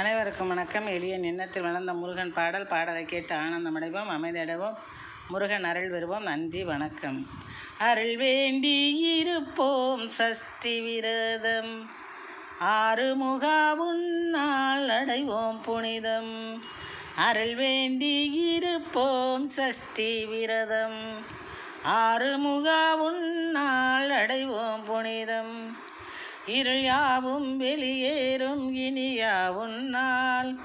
அனைவருக்கும் வணக்கம். எளிய நின்னத்தில் வளர்ந்த முருகன் பாடல் பாடலை கேட்டு ஆனந்தம் அடைவோம் அமைதியடைவோம். முருகன் அருள் பெறுவோம். நன்றி வணக்கம். அருள் வேண்டி இருப்போம் சஷ்டி விரதம். ஆறுமுகா உன்னால் அடைவோம் புனிதம். அருள் வேண்டி இருப்போம் சஷ்டி விரதம். ஆறுமுகா உன்னால் அடைவோம் புனிதம். இருள் யாவும் வெளியேறும் இனியா உன்னால்.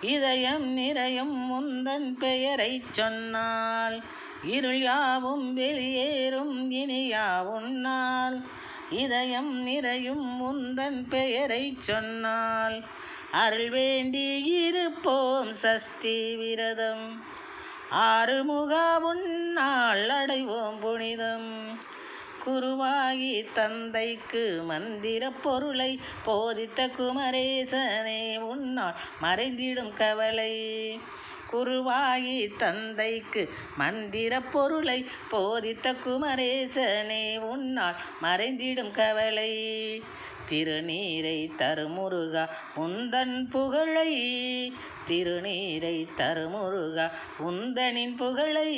இதயம் நிறையும் முந்தன் பெயரை சொன்னால். இருள் யாவும் வெளியேறும் இனியா உன்னால். இதயம் நிறையும் முந்தன் பெயரை சொன்னால். அருள் வேண்டி இருப்போம் சஷ்டி விரதம். ஆறுமுகா உன்னால் அடைவோம் புனிதம். குருவாகி தந்தைக்கு மந்திர பொருளை போதித்த குமரேசனே உன்னால் மறைந்திடும் கவலை. குருவாகி தந்தைக்கு மந்திர பொருளை போதித்த குமரேசனே உன்னால் மறைந்திடும் கவலை. திருநீரை தருமுருகா உந்தன் புகழை. திருநீரை தருமுருகா உந்தனின் புகழை.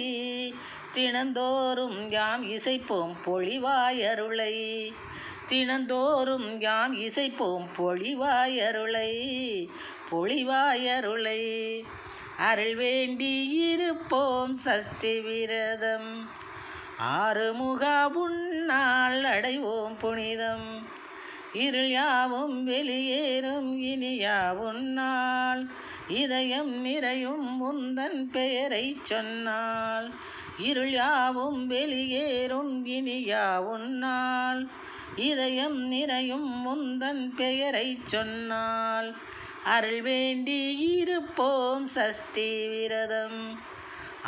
தினந்தோறும் யாம் இசைப்போம் பொழிவாயருளை. தினந்தோறும் யாம் இசைப்போம் பொழிவாயருளை பொழிவாயருளை. அருள் வேண்டி இருப்போம் சஷ்டி விரதம். ஆறுமுகா உன்னால் அடைவோம் புனிதம். இருள் யாவும் வெளியேறும் இனியா இதயம் நிறையும் முந்தன் பெயரை சொன்னால். இருள் யாவும் வெளியேறும் இனியா இதயம் நிறையும் முந்தன் பெயரை சொன்னால். அருள் வேண்டி இருப்போம் சஷ்டி விரதம்.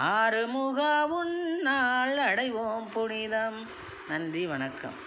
ஆறுமுகா உன்னால் அடைவோம் புனிதம். நன்றி வணக்கம்.